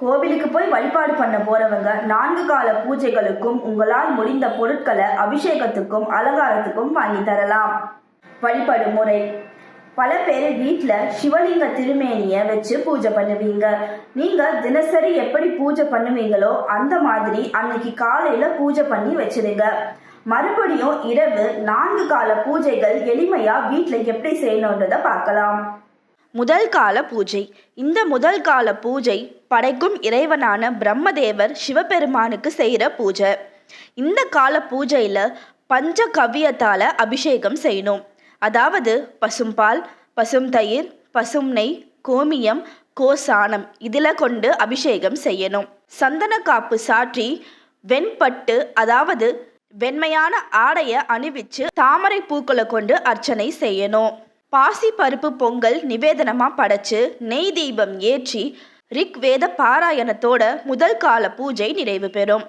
கோவிலுக்கு போய் வழிபாடு பண்ண போறவங்க நான்கு கால பூஜைகளுக்கும் உங்களால் முடிந்த பொருட்களை அபிஷேகத்துக்கும் அலங்காரத்துக்கும் வாங்கி தரலாம். வழிபாடு முறை. பல பேர் வீட்டில் சிவலிங்க திருமேனியை வச்சு பூஜை பண்ணுவீங்க. நீங்கள் தினசரி எப்படி பூஜை பண்ணுவீங்களோ அந்த மாதிரி அன்னைக்கு காலையில் பூஜை பண்ணி வச்சிடுங்க மறுபடியும் இரவு நான்கு கால பூஜைகள் எளிமையாக வீட்டில் எப்படி செய்யணுன்றதை பார்க்கலாம். முதல் கால பூஜை. இந்த முதல் கால பூஜை படைக்கும் இறைவனான பிரம்மதேவர் சிவபெருமானுக்கு செய்கிற பூஜை. இந்த கால பூஜையில் பஞ்ச கவ்யத்தால் அபிஷேகம் செய்யணும். அதாவது பசும்பால் பசும் தயிர் பசும் நெய் கோமியம் கோசானம் இதில் கொண்டு அபிஷேகம் செய்யணும். சந்தன காப்பு சாற்றி வெண்பட்டு அதாவது வெண்மையான ஆடையை அணிவிச்சு தாமரை பூக்களை கொண்டு அர்ச்சனை செய்யணும். பாசி பருப்பு பொங்கல் நிவேதனமா படைச்சு நெய் தீபம் ஏற்றி ரிக் வேத பாராயணத்தோட முதல் கால பூஜை நிறைவு பெறும்.